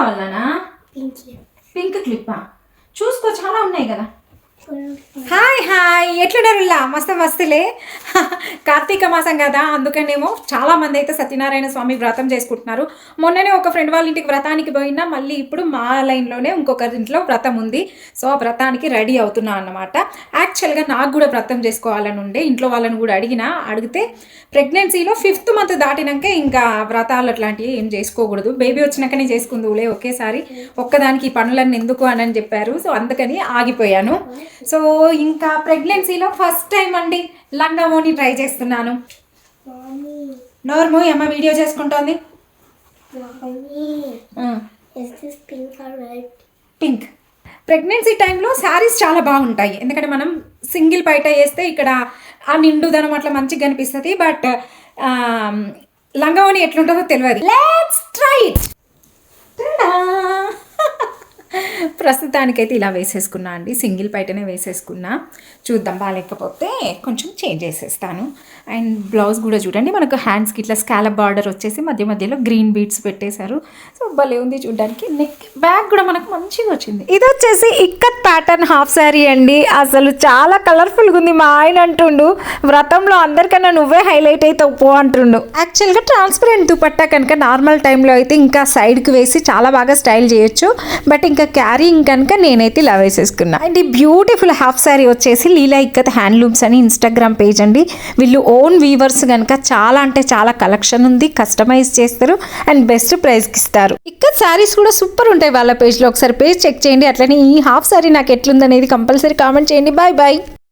కావాలనా pink pink క్లిప్పా చూసుకో చాలా ఉన్నాయి కదా. హాయ్ హాయ్ ఎట్లున్నారులా మస్తు మస్తులే. కార్తీక మాసం కదా అందుకనేమో చాలా మంది అయితే సత్యనారాయణ స్వామి వ్రతం చేసుకుంటున్నారు. మొన్ననే ఒక ఫ్రెండ్ వాళ్ళ ఇంటికి వ్రతానికి పోయినా మళ్ళీ ఇప్పుడు మా లైన్లోనే ఇంకొకరి ఇంట్లో వ్రతం ఉంది. సో ఆ వ్రతానికి రెడీ అవుతున్నా అన్నమాట. యాక్చువల్గా నాకు కూడా వ్రతం చేసుకోవాలని ఉండే. ఇంట్లో వాళ్ళని కూడా అడిగినా అడిగితే ప్రెగ్నెన్సీలో ఫిఫ్త్ మంత్ దాటినాక ఇంకా వ్రతాలు అట్లాంటివి ఏం చేసుకోకూడదు. బేబీ వచ్చినాకనే చేసుకుందులే ఒకేసారి. ఒక్కదానికి ఈ పనులన్నీ ఎందుకు అని చెప్పారు. సో అందుకని ఆగిపోయాను. సో ఇంకా ప్రెగ్నెన్సీలో ఫస్ట్ టైం అండి లంగామోని ట్రై చేస్తున్నాను. నోర్ము అమ్మ వీడియో చేసుకుంటోంది. పింక్. ప్రెగ్నెన్సీ టైంలో శారీస్ చాలా బాగుంటాయి. ఎందుకంటే మనం సింగిల్ బయట వేస్తే ఇక్కడ ఆ నిండుదనం అట్లా మంచిగా కనిపిస్తుంది. బట్ లంగావని ఎట్లుంటుందో తెలియదు. లెట్స్ ట్రై ప్రస్తుతానికైతే ఇలా వేసేసుకున్నా అండి. సింగిల్ పైటనే వేసేసుకున్నా. చూద్దాం బాగాలేకపోతే కొంచెం చేంజ్ చేసేస్తాను. అండ్ బ్లౌజ్ కూడా చూడండి మనకు హ్యాండ్స్కి ఇట్లా స్కాలప్ బార్డర్ వచ్చేసి మధ్య మధ్యలో గ్రీన్ బీడ్స్ పెట్టేశారు. సో భలే ఉంది చూడడానికి. నెక్ బ్యాగ్ కూడా మనకు మంచిగా వచ్చింది. ఇది వచ్చేసి ఇక్కత్ ప్యాటర్న్ హాఫ్ శారీ అండి. అసలు చాలా కలర్ఫుల్గా ఉంది. మా ఆయన అంటుండు వ్రతంలో అందరికన్నా నువ్వే హైలైట్ అయితే పో అంటుండు. యాక్చువల్గా ట్రాన్స్పరెంట్ దుపట్టా కనుక నార్మల్ టైంలో అయితే ఇంకా సైడ్కి వేసి చాలా బాగా స్టైల్ చేయొచ్చు. బట్ ఇంకా క్యారీ పింక్ కనుక నేనైతే ఇలా వేసేసుకున్నా. అండ్ ఈ బ్యూటిఫుల్ హాఫ్ శారీ వచ్చేసి లీలా ఇక్కత్ హ్యాండ్లూమ్స్ అని ఇన్స్టాగ్రామ్ పేజ్ అండి. వీళ్ళు ఓన్ వీవర్స్ కనుక చాలా అంటే చాలా కలెక్షన్ ఉంది కస్టమైజ్ చేస్తారు అండ్ బెస్ట్ ప్రైస్కి ఇస్తారు. ఇక్కడ శారీస్ కూడా సూపర్ ఉంటాయి వాళ్ళ పేజ్లో ఒకసారి పేజ్ చెక్ చేయండి. అట్లనే ఈ హాఫ్ శారీ నాకు ఎట్లుందనేది కంపల్సరీ కామెంట్ చేయండి. Bye bye